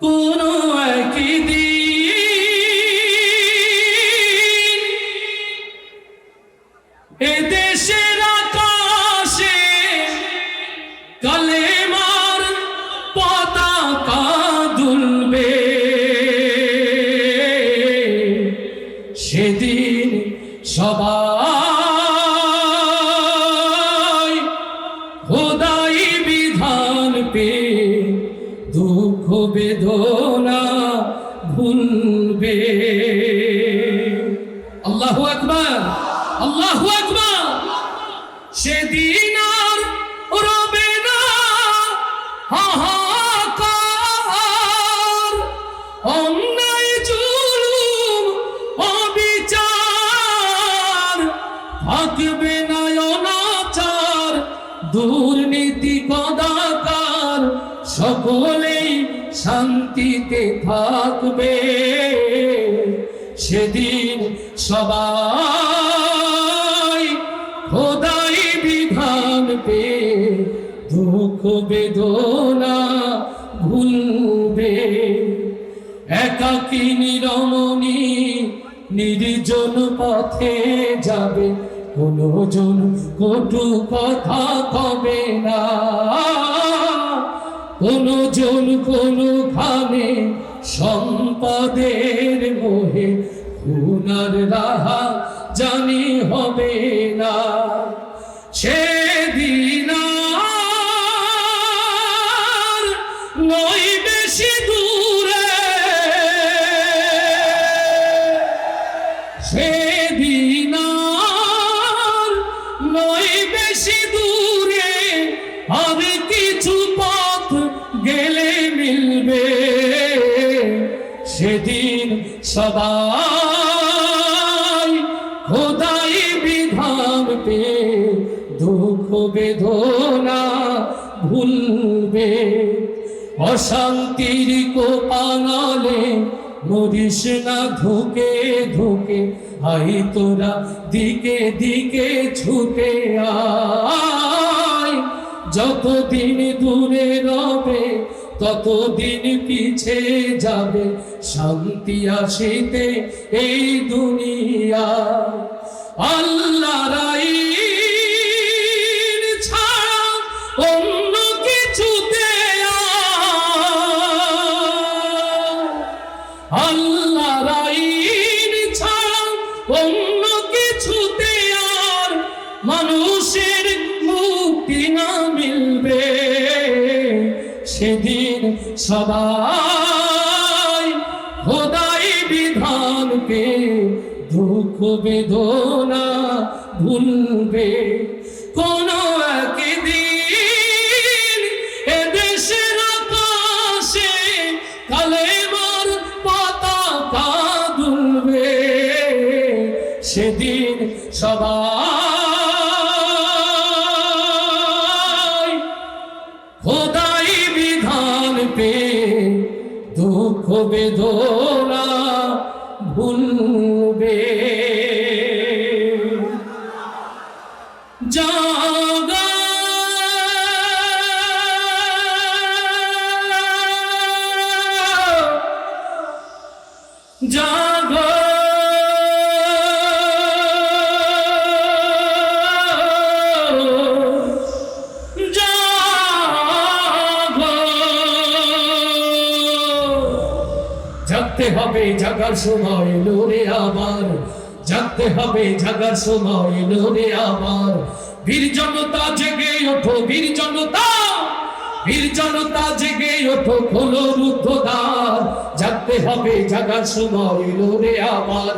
কোন একদিন আকবার। আল্লাহু আকবার। সেদিন আর রবে না। হাহাকার অন্যায়, জুলুম, অবিচার। থাকবে না অনাচার, দুর্নীতি কদাকার সকলেই শান্তিতে থাকবে। সেদিন সবাই দুঃখ বেদনা ভুলবে একাকী নিরমণি নির্জন পথে যাবে, কোনো জন কটু কথা কবে না। কোনো জন কোনো খানে সম্পদের মোহে, খুনার রাহা জানি হবে না। সেদিন সবাই খোদাই বিধান পে, দুঃখ বেদনা ভুলবে। অশান্তির কোপানালে মরিস না, ধুকে ধুকে আই তোরা দিকে দিকে ছুটে আয়। যতদিন দূরে রবে ততদিন পিছে যাবে শান্তি আসিতে এই দুনিয়া। আল্লাহ রাই অন্য কিছুতে আল্লাহ সবাই হোদাই বিধানকে দুঃখ বেদনা ভুলবে। কোন বেদনা হবে জাগার সময় এলো রে আবার, জাগতে হবে জাগার সময় এলো আবার। বীর জনতা জেগে ওঠো, বীর জনতা বীর জনতা জেগে ওঠো খোলো রুদ্ধদ্বার। জাগতে হবে জাগার সময় এলো রে আবার,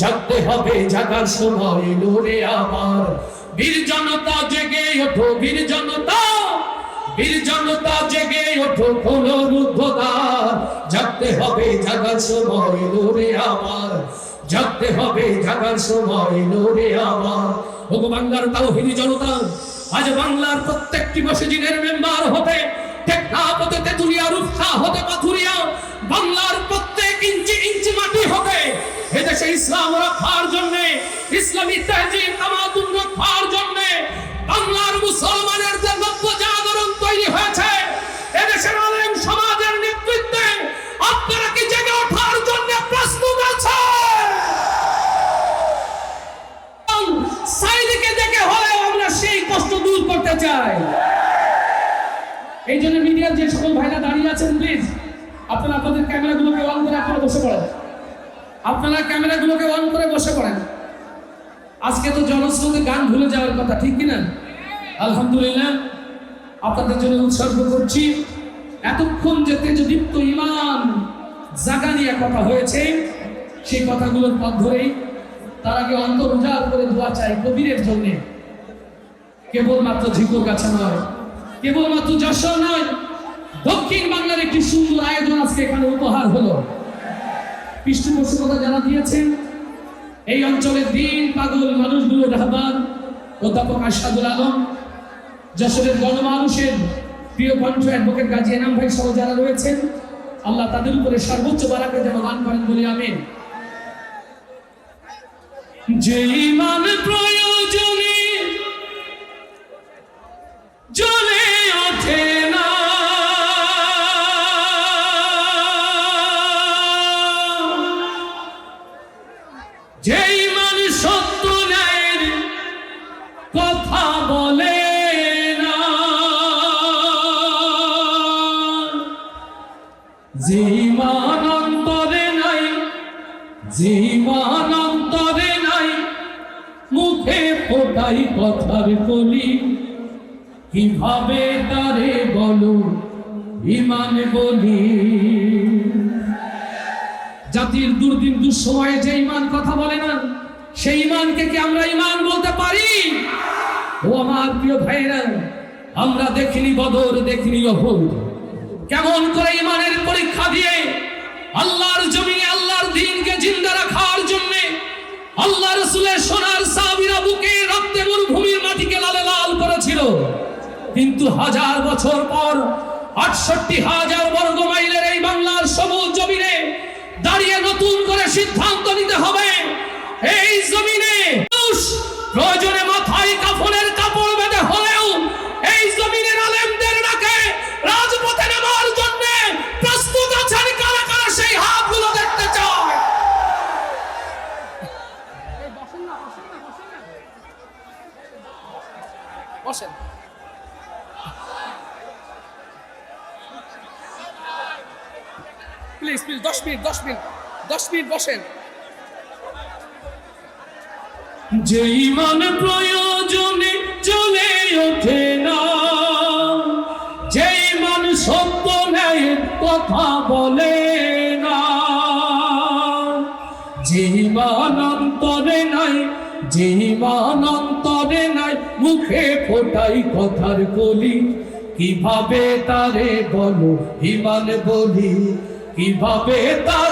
জাগতে হবে জাগার সময় এলো রে আবার। বীর জনতা জেগে ওঠো, বীর জনতা বীর জনতা জেগে ওঠো খোলো রুদ্ধদ্বার। জাগার সময় এলো রে আমার। জাগতে হবে জাগার সময় এলো রে আমার। ওগো বাংলার তাওহিদি জনতা, আজ বাংলার প্রত্যেকটি মসজিদের মেম্বার হতে টেকনাফ হতে তেতুলিয়া রূপসা হতে পাথুরিয়া, বাংলার প্রত্যেক ইঞ্চি ইঞ্চি মাটি হতে এদেশে ইসলাম রক্ষার জন্য, ইসলামী তামাদুন রক্ষার জন্য, বাংলার মুসলমানের যে নব্য জাগরণ তৈরি হয়েছে। এই জন্য মিডিয়ার যে সকল ভাইরা দাঁড়িয়ে আছেন প্লিজ আপনারা আপনাদের ক্যামেরাগুলোকে অন করে আপনারা বসে পড়েন। আপনারা ক্যামেরাগুলোকে অন করে বসে পড়েন। আজকে তো জনস্রোতে গান ভুলে যাওয়ার কথা, ঠিক কিনা? আলহামদুলিল্লাহ, আপনাদের জন্য উৎসর্গ করছি। এতক্ষণ যে তেজদীপ্ত ইমান জাগা জাগানিয়া কথা হয়েছে, সেই কথাগুলোর পথ ধরেই তারা আগে অন্তর উজাড় করে দোয়া চাই কবিরের জন্যে। কেবলমাত্র ঝিকুর গাছা নয়, কেবলমাত্র যশোর নয়, দক্ষিণ বাংলার একটি সুন্দর আয়োজন আজকে এখানে উপহার হলো। পৃষ্ঠপোষকতা যারা দিয়েছেন, এই অঞ্চলের দিন, পাগল মানুষগুলো রাহবান, অধ্যাপক আশাদুল আলম, যশোরের গণমানুষের প্রিয় কণ্ঠ অ্যাডভোকেট গাজী এনাম ভাই সহ যারা রয়েছেন, আল্লাহ তাদের উপরে সর্বোচ্চ বারাকে যেন দান করেন বলে আমিন। যে ইমান প্রয়োজনে জ্বলে ওঠে না। যেই মানুষ সত্য ন্যায়ের কথা বলে না। অন্তরে নাই অন্তরে নাই, মুখে ফোটাই কথার কলি। কীভাবে তারে বলো ইমান বলি। জাতির দুর্দিন, দুঃসময়ে যে ইমান কথা বলে না, সেই ইমানকে কি আমরা ইমান বলতে পারি? ও আমার প্রিয় ভাইরা আমরা দেখিনি বদর, দেখিনি অহুদ কেমন করে ইমানের পরীক্ষা দিয়ে আল্লাহর জমিনে, আল্লাহর দিনকে জিন্দা রাখার জন্য আল্লাহ রসুলের সোনার সাবিরা বুকে কিন্তু হাজার বছর পর আটষট্টি হাজার বর্গ মাইলের এই বাংলার সবুজ জমিনে দাঁড়িয়ে নতুন করে সিদ্ধান্ত নিতে হবে। বসেন। যে ইমান প্রয়োজনে চলে ওঠে না, যে ইমান সত্য ন্যায়ের কথা বলে না, যে ইমান নাই, যে ইমান নাই, মুখে ফোটাই কথার কলি। কীভাবে তারে বলো, ইমান বলি? কীভাবে তারে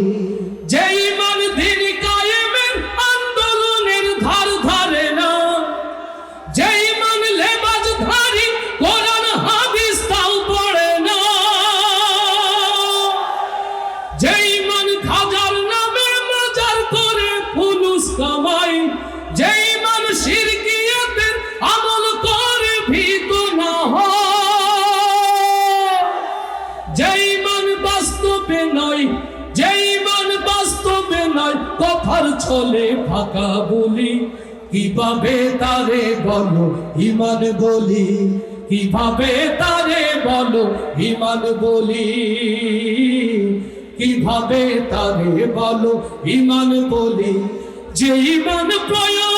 বলো ইমান বলি। কীভাবে তারে বলো ইমান বলি। কীভাবে তারে বলো ইমান বলি। যে ইমান প্রয়োজনে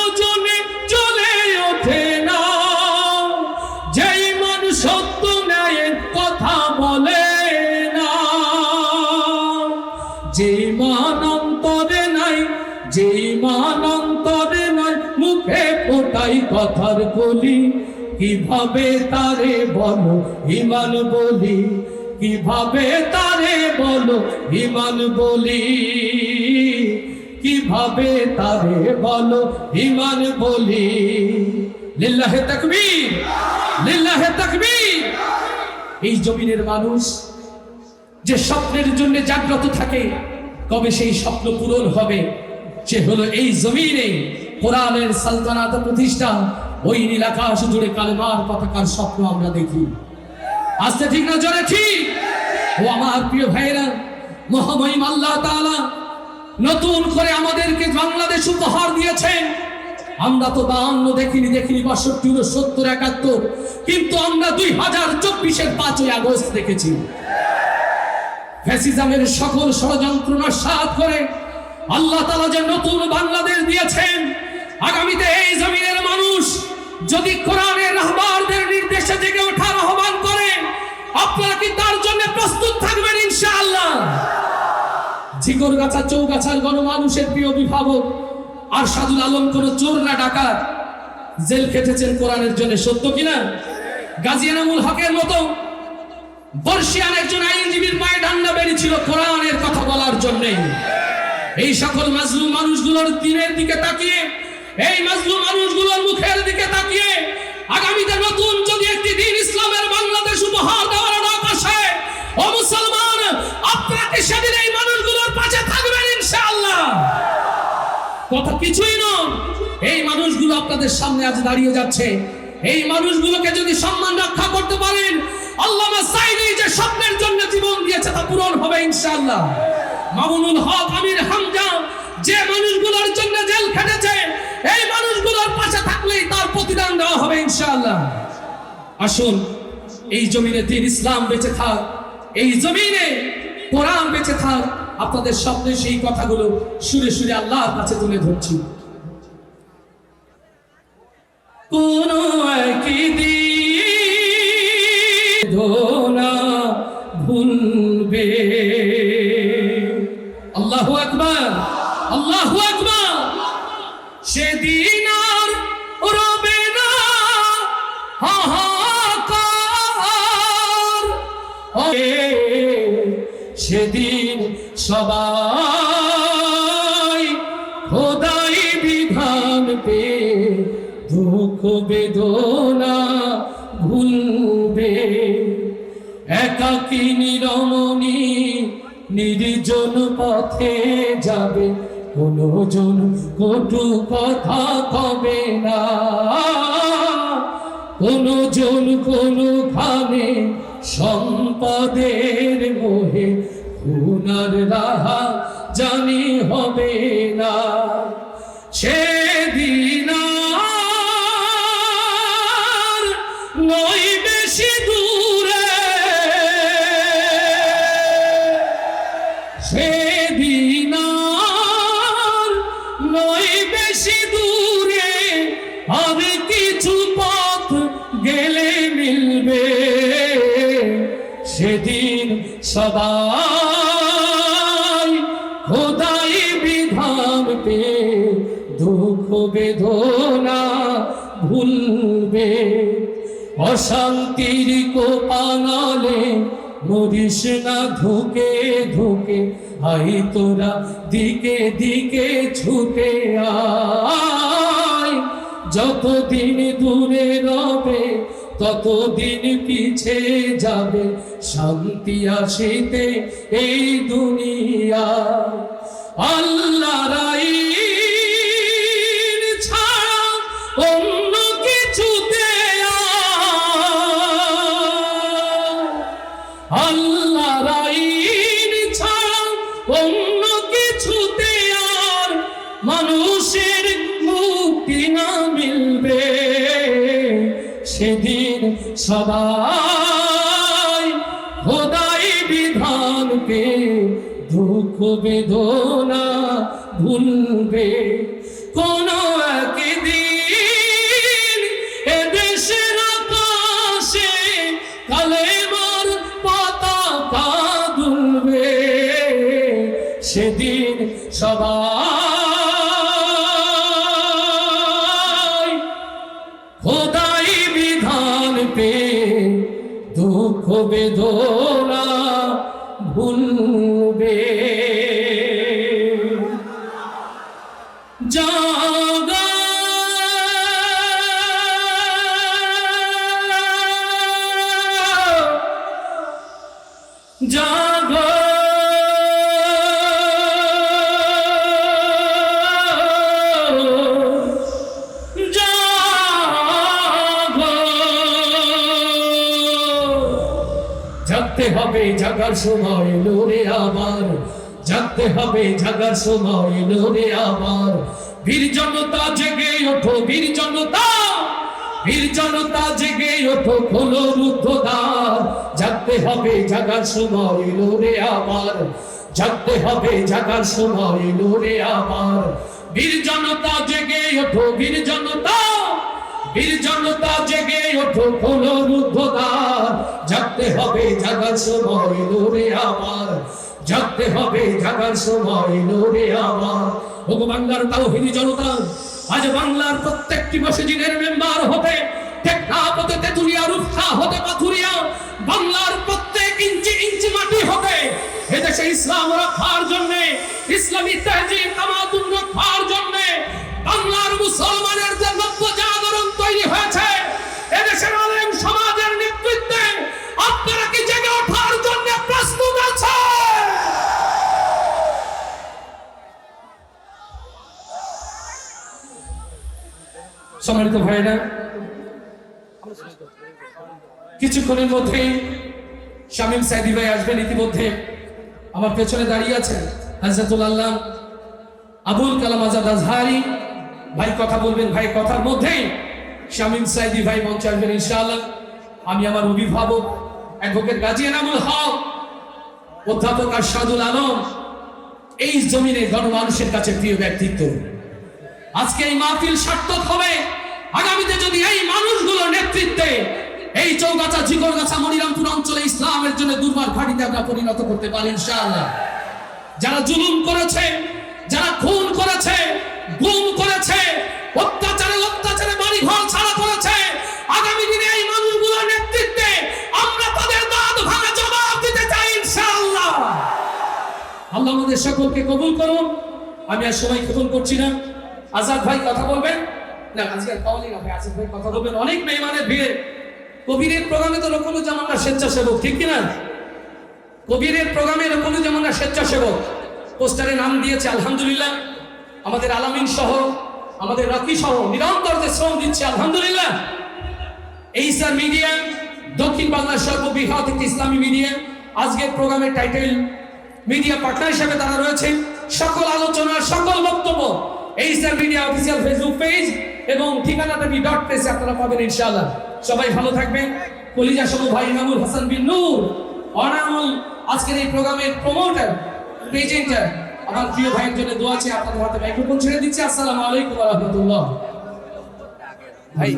ফোটাই কথার কলি, কীভাবে তারে বলো ইমান বলি? কীভাবে তারে বলো ইমান বলি? কীভাবে তারে বলো ইমান বলি? লিল্লাহে তাকবীর লিল্লাহে তাকবীর। এই জমিনের মানুষ যে স্বপ্নের জন্য জাগ্রত থাকে, কবে সেই স্বপ্ন পূরণ হবে? সে হলো এই জমিনে কোরআনের সালতানাত প্রতিষ্ঠা ওই নীলাকাশ জুড়ে কালেমার পতাকার স্বপ্ন আমরা দেখি। আসতে ঠিক না জোরে ঠিক? ও আমার প্রিয় ভাইরা মহামহিম আল্লাহ তাআলা নতুন করে আমাদেরকে বাংলাদেশ উপহার দিয়েছেন। আমরা তো বাউন্ন দেখিনি দেখিনি, বাষট্টি সত্তর একাত্তর, কিন্তু আমরা দুই হাজার চব্বিশের পাঁচই আগস্ট দেখেছি। ফ্যাসিজমের সকল ষড়যন্ত্র নস্বাত করে আল্লাহ তালা যে নতুন বাংলাদেশ দিয়েছেন আগামীতে এই জমিনের মানুষ যদি কোরআনের রাহবারদের নির্দেশে জেগে ওঠার আহ্বান করে, আপনারা কি তার জন্য প্রস্তুত থাকবেন ইনশাআল্লাহ? ঝিকরগাছা চৌগাছার গণমানুষের প্রিয় অভিভাবক আর সাদুল আলম কোন চোর না ডাকাত। জেল খেটেছেন কোরআনের জন্য, সত্য কিনা? গাজী এনামুল হকের মতো বর্ষিয়ান একজন আইনজীবীর পায়ে ডান্ডা বেরিয়েছিল কোরআনের কথা বলার জন্য। এই সকল মাজলুম মানুষগুলোর দিনের দিকে তাকিয়ে এই মাজলুম মানুষগুলোর মুখের দিকে তাকিয়ে আগামীতে নতুন যদি একটি দিন ইসলামের বাংলাদেশ উপহার দেওয়ার ডাক আসে, ও মুসলমান আপনারা কি সেদিন এই মানুষগুলোর পাশে থাকবেন ইনশাআল্লাহ। কথা কিছুই নয় এই মানুষগুলো আপনাদের সামনে আজ দাঁড়িয়ে যাচ্ছে। এই মানুষগুলোকে যদি সম্মান রক্ষা করতে পারেন, আল্লামা সাইদি যে স্বপ্নের জন্য জীবন দিয়েছে তা পূরণ হবে ইনশাআল্লাহ। মামুনুল হক, আমির হামজা যে মানুষগুলোর জন্য জেল খেটেছে, এই মানুষগুলোর পাশে থাকলেই তার প্রতিদান দেওয়া হবে ইনশাআল্লাহ। আসুন, এই জমিনে দিন ইসলাম বেঁচে থাক, এই জমিনে কোরআন বেঁচে থাক, আপনাদের স্বপ্নে সেই কথাগুলো সুরে সুরে আল্লাহর কাছে তুলে ধরছি। কোন একদিন ধোনা পথে যাবে, কোনো জন কটু কথা কবে না। কোনো জন কোনো খানে সম্পদের মোহে খুনার রাহা জানি হবে না। সেদিন সবাই খোদাই বিধান পে দুঃখ বেদনা ভুলবে। অশান্তির কোপানালে মরিস না, ধুকে ধুকে আই তোরা দিকে দিকে ছুটে আয়। যতদিন দূরে রবে ততদিন পিছে যাবে শান্তি আসিতে এই দুনিয়া? আল্লাহ রাই অন্য কিছুতে আল্লাহ সবাই খোদাই বিধানকে দুঃখ বেদনা ভুলবে। কোনো একদিন সময় এলো রে আবার, জাগতে হবে জাগার সময় এলো রে আবার। বীর জনতা জেগে ওঠো, বীর জনতা! জেগে ওঠো, খোলো জাগতে হবে জাগার সময় আবার, জাগতে হবে জাগার সময় আবার। বীর জনতা জেগে ওঠো, বীর জনতা! বীর জনতা জেগে ওঠো খোলো জাগতে হবে জাগার সময় এলো রে আবার জাগতে হবে জাগার সময় এলো রে আবার ওগো বাংলার তাওহিদি জনতা, আজ বাংলার প্রত্যেকটি মসজিদের মেম্বার হতে হতে হতে বাংলার প্রত্যেক ইঞ্চি ইঞ্চি মাটি এদেশে ইসলাম ইসলামী তাহজিব সম্মানিত ভাইরা কিছুক্ষণের মধ্যেই শামীম সাইদি ভাই আসবেন ইতিমধ্যে। আমার পেছনে দাঁড়িয়ে আছেন হাজরাতুল আল্লাহ, আবুল কালাম আজাদ আজহারি। ভাই, কথা বলবেন ভাই, কথার মধ্যেই শামীম সাইদি ভাই মঞ্চে আসবেন ইনশাআল্লাহ। আমি আমার অভিভাবক, অ্যাডভোকেট গাজী এনামুল হক, অধ্যাপক আশাদুল আলম, এই জমিনে গণমানুষের কাছে প্রিয় ব্যক্তিত্ব। আজকে এই মাহফিল সার্থক হবে। আগামীতে যদি এই মানুষগুলোর নেতৃত্বে এই চৌগাছা ঝিকরগাছা মনিরামপুর অঞ্চলে ইসলামের জন্য দুর্বার ঘাটিতে আমরা পরিণত করতে পারি, ইনশাআল্লাহ। যারা জুলুম করেছে, যারা খুন করেছে, গুম করেছে, অত্যাচারে অত্যাচারে বাড়ি ঘর ছাড়া করেছে, আগামী দিনে এই মানুষগুলোর নেতৃত্বে আমরা তাদের দাঁত ভাঙা জবাব দিতে চাই, ইনশাআল্লাহ। আল্লাহ আমাদের সকলকে কবুল করুন আমি আর সময় ক্ষেপণ করছি না। আজাদ ভাই, কথা বলবেন? না, আজকে পাওয়ালি না ভাই ভাই কথা বলবেন। অনেক মেহমানের ভিড়ে। কবিরের প্রোগ্রামে তো রকমুজ্জামানরা স্বেচ্ছাসেবক, ঠিক কিনা? কবিরের প্রোগ্রামে রকমুজ্জামানরা স্বেচ্ছাসেবক। পোস্টারে নাম দিয়েছে, আলহামদুলিল্লাহ। আমাদের আলামিন সহ, আমাদের রাকি সহ নিরন্তর যে শ্রম দিচ্ছে, আলহামদুলিল্লাহ। এই স্যার মিডিয়া, দক্ষিণ বাংলার সর্ববৃহৎ একটি ইসলামী মিডিয়া। আজকের প্রোগ্রামের টাইটেল, মিডিয়া পার্টনার হিসেবে তারা রয়েছে। সকল আলোচনা সকল বক্তব্য এই sir media official Facebook page এবং ঠিকানাটা কি ডট প্রেসে আপনারা পাবেন ইনশাআল্লাহ। সবাই ভালো থাকবেন। কলিজা সবু ভাই ইমামুল হাসান বিন নূর, অনামুল আজকের এই প্রোগ্রামের প্রমোটার প্রেজেন্টার আমার প্রিয় ভাইয়ের জন্য দোয়া আছে আপনাদের হাতে মাইক্রোফোন ছেড়ে দিচ্ছি। আসসালামু আলাইকুম ওয়া রাহমাতুল্লাহ। ভাই